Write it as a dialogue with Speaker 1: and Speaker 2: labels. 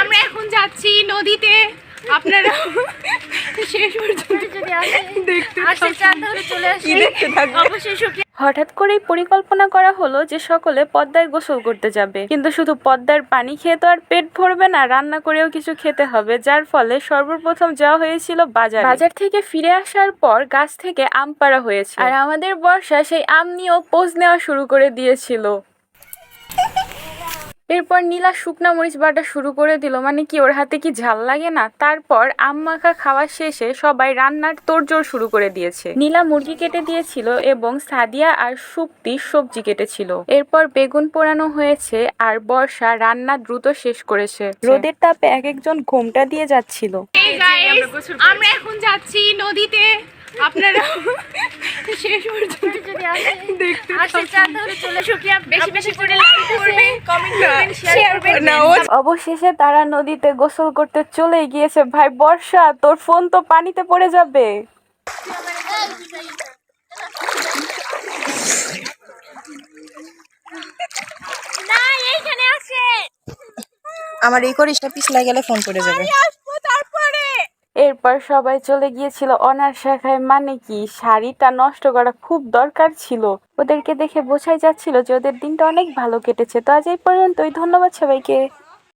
Speaker 1: আমরা এখন যাচ্ছি নদীতে। আপনারা শেষ পর্যন্ত
Speaker 2: যদি আসে আসতে চান তাহলে চলে আসি অবশ্যই সুখী
Speaker 3: হঠাৎ করেই পরিকল্পনা করা হলো যে সকলে পদ্মায় গোসল করতে যাবে। কিন্তু শুধু পদ্মার পানি খেয়ে তো আর পেট ভরবে না রান্না করেও কিছু খেতে হবে যার ফলে সর্বপ্রথম যাওয়া হয়েছিল বাজার। বাজার থেকে ফিরে আসার পর গাছ থেকে আম পাড়া হয়েছে। আর আমাদের বর্ষা সেই আম নিয়েও পোজ নেওয়া শুরু করে দিয়েছিল। এরপর নীলা শুকনা মরিচ বাটা শুরু করে দিল মানে কি ওর হাতে কি ঝাল লাগে না? তারপর আম মাখা খাওয়া শেষে সবাই রান্নার তোড়জোড় শুরু করে দিয়েছে। নীলা মুরগি কেটে দিয়েছিল এবং সাদিয়া আর শুক্তি সবজি কেটেছিল। এরপর বেগুন পোড়ানো হয়েছে আর বর্ষা রান্না দ্রুত শেষ করেছে। রোদের তাপে এক একজন ঘোমটা দিয়ে যাচ্ছিল।
Speaker 1: আমরা এখন যাচ্ছি নদীতে। আপনারা শেষ পর্যন্ত
Speaker 2: যদি আসে আসতে চান তাহলে চলে সুখী বেশি বেশি করে লাইক করবেন কমেন্ট করবেন শেয়ার করবেন।
Speaker 3: অবশেষে তারা নদীতে গোসল করতে চলে গিয়েছে। ভাই বর্ষা তোর ফোন তো পানিতে পড়ে যাবে।
Speaker 2: না এইখানে আছে।
Speaker 4: আমার এই করিসটা পিছলা গেলে ফোন করে যাবে।
Speaker 3: এরপর সবাই চলে গিয়েছিল অনার শাখায় মানে কি, শাড়িটা নষ্ট করা খুব দরকার ছিল। ওদেরকে দেখে বোঝাই যাচ্ছিল যে ওদের দিনটা অনেক ভালো কেটেছে। তো আজ এই পর্যন্তই। ধন্যবাদ সবাইকে।